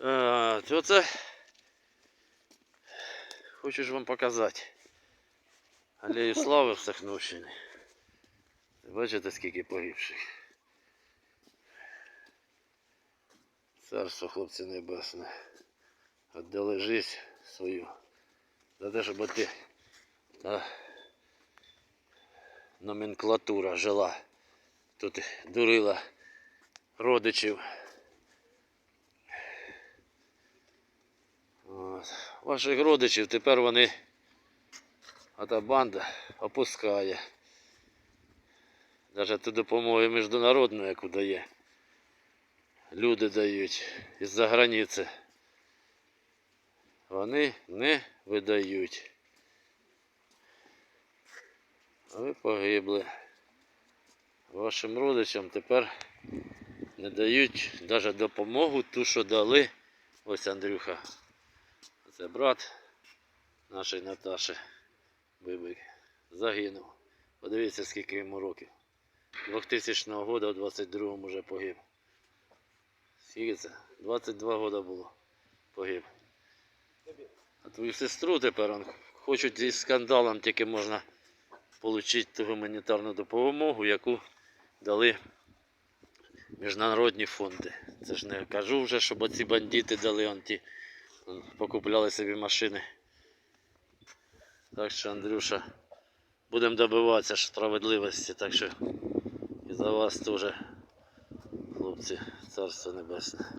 А, то це хочу вам показати. Алею слави в Сахновщині. Бачите, скільки погибших. Царство хлопці небесне. Отдали жизнь свою. За те, щоб ти та номенклатура жила. Тут дурила родичів. Ваших родичів тепер вони, а та банда опускає. Навіть ту допомогу міжнародну, яку дає. Люди дають із-за границі. Вони не видають. А ви погибли. Вашим родичам тепер не дають навіть допомогу ту, що дали. Ось Андрюха. Це брат нашої Наташі Бибик. Загинув. Подивіться, скільки йому років. 2000 року, в 22-му вже погиб. Скільки це? 22 роки було. Погиб. А твою сестру тепер хочуть зі скандалом тільки можна отримати ту гуманітарну допомогу, яку дали міжнародні фонди. Це ж не кажу вже, щоб оці бандити дали он ті, покупляли собі машини. Так що, Андрюша, будемо добиватися справедливості, так що і за вас теж, хлопці, царство небесне.